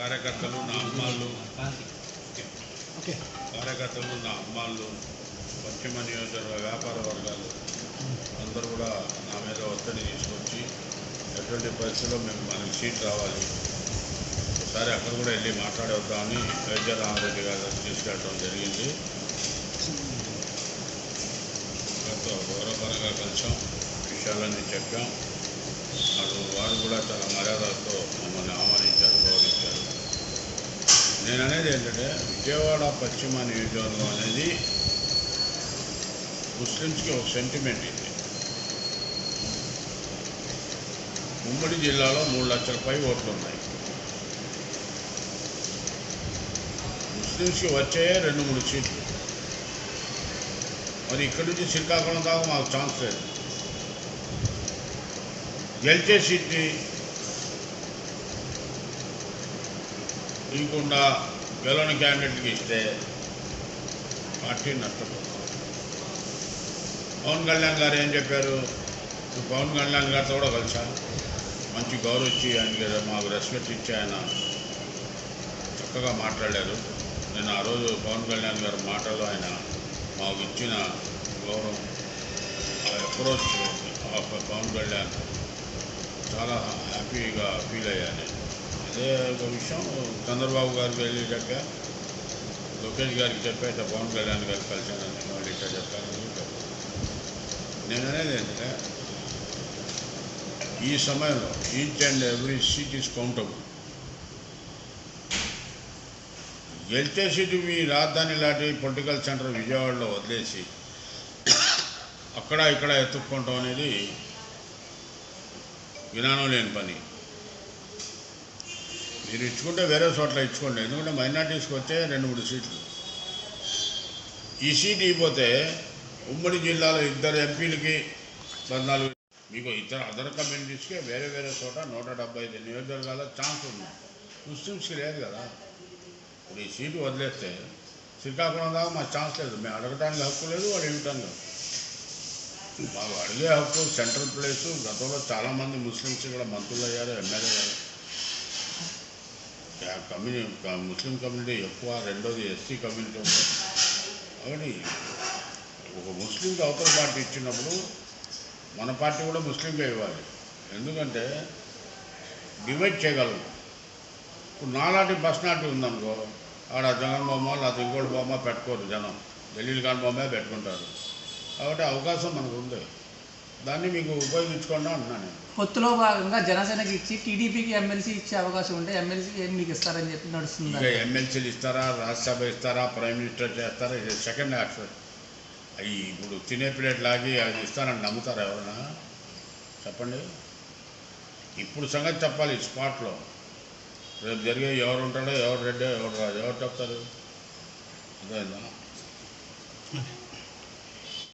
కార్యకర్తలు నా అమ్మాళ్ళు. కార్యకర్తలు నా అమ్మాళ్ళు పశ్చిమ నియోజకవర్గ వ్యాపార వర్గాలు. అందరూ కూడా నా మీద ఒత్తిడి తీసుకొచ్చి ఎటువంటి పరిస్థితుల్లో మేము మనకి సీట్ రావాలి. ఒకసారి అక్కడ కూడా వెళ్ళి మాట్లాడి వద్దామని వైద్య రామారెడ్డి గారు తీసుకెళ్ళడం జరిగింది. వారితో గౌరవపరంగా కలిసాం విషయాలన్నీ చెప్పాం. వారు కూడా చాలా మర్యాదలతో మమ్మల్ని ఆహ్వానించారు గౌరవించారు. నేను అనేది ఏంటంటే విజయవాడ పశ్చిమ నియోజకవర్గం అనేది ముస్లిమ్స్కి ఒక సెంటిమెంట్ ఇది. ఉమ్మడి జిల్లాలో మూడు లక్షల పై ఓట్లు ఉన్నాయి ముస్లిమ్స్కి వచ్చే రెండు మూడు సీట్లు. మరి ఇక్కడి నుంచి శ్రీకాకుళం దాకా మాకు ఛాన్స్ లేదు. గెలిచే సీట్ని ఇవ్వకుండా గెలవని క్యాండిడేట్కి ఇస్తే పార్టీ నష్టపోతుంది. పవన్ కళ్యాణ్ గారు ఏం చెప్పారు? పవన్ కళ్యాణ్ గారితో కూడా కలిసా? మంచి గౌరవ ఇచ్చి ఆయనకి మాకు రెస్పెక్ట్ ఇచ్చి ఆయన చక్కగా మాట్లాడారు. నేను ఆ రోజు పవన్ కళ్యాణ్ గారి మాటలు ఆయన మాకు ఇచ్చిన గౌరవం అప్రోచ్ పవన్ కళ్యాణ్ చాలా హ్యాపీగా ఫీల్ అయ్యాను అదే ఒక విషయం. చంద్రబాబు గారికి వెళ్ళి చెప్పా లోకేష్ గారికి చెప్పేట పవన్ కళ్యాణ్ గారికి కలిసానని మళ్ళీ ఇట్లా చెప్పాలని చెప్పాను నేను అనేది ఏంటంటే ఈ సమయంలో each and every seat is countable. గెలిచే సీటు మీ రాజధాని లాంటి పొలిటికల్ సెంటర్ విజయవాడలో వదిలేసి అక్కడ ఇక్కడ ఎత్తుక్కోవటం అనేది విధానం లేని పని. మీరు ఇచ్చుకుంటే వేరే చోట్ల ఇచ్చుకోండి. ఎందుకంటే మైనార్టీస్కి వచ్చే రెండు మూడు సీట్లు. ఈ సీట్ ఇవ్వకపోతే ఉమ్మడి జిల్లాలో ఇద్దరు ఎంపీలకి పద్నాలుగు మీకు ఇతర అదర్ కమ్యూనిటీస్కి వేరే వేరే చోట నూట డెబ్బై ఐదు నియోజకవర్గాల ఛాన్స్ ఉంది. ముస్లిమ్స్కి లేదు కదా. ఇప్పుడు ఈ సీటు వదిలేస్తే శ్రీకాకుళం దాకా మాకు ఛాన్స్ లేదు. మేము అడగటానికి హక్కు లేదు వాడు ఇవ్వటానికి హక్కు మాకు అడిగే హక్కు సెంట్రల్ ప్లేసు గతంలో చాలామంది ముస్లిమ్స్ కూడా మంత్రులు అయ్యారు ఎమ్మెల్యే అయ్యారు కమ్యూని ముస్లిం కమ్యూనిటీ ఎక్కువ రెండోది ఎస్సీ కమ్యూనిటీ ఉంది. కాబట్టి ఒక ముస్లింకి అవతల పార్టీ ఇచ్చినప్పుడు మన పార్టీ కూడా ముస్లింకే ఇవ్వాలి. ఎందుకంటే డివైడ్ చేయగలము ఇప్పుడు నాలాంటి నాటి ఉందనుకో ఆడ జగన్ బొమ్మ లేకపోతే ఇంకోటి బొమ్మ పెట్టుకోరు జనం. ఢిల్లీ ఖాన్ బొమ్మే పెట్టుకుంటారు. కాబట్టి అవకాశం మనకు ఉంది. దాన్ని మీకు ఉపయోగించుకోండి అంటున్నాను నేను. పొత్తులో భాగంగా జనసేనకి ఇచ్చి టీడీపీకి ఎమ్మెల్సీ ఇచ్చే అవకాశం ఉంటే ఎమ్మెల్సీ ఏం మీకు ఇస్తారని చెప్పి నడుస్తుంది. ఇక ఎమ్మెల్సీలు ఇస్తారా రాజ్యసభ ఇస్తారా ప్రైమ్ మినిస్టర్ చేస్తారా ఇది సెకండ్ ఆప్షన్ అవి ఇప్పుడు తినే ప్లేట్ లాగి అది ఇస్తారని నమ్ముతారా ఎవరైనా చెప్పండి. ఇప్పుడు సంగతి చెప్పాలి స్పాట్లో రేపు జరిగే ఎవరు ఉంటాడో ఎవరు రెడ్డో ఎవరు రాజు ఎవరు చెప్తారు? అర్థమైందా?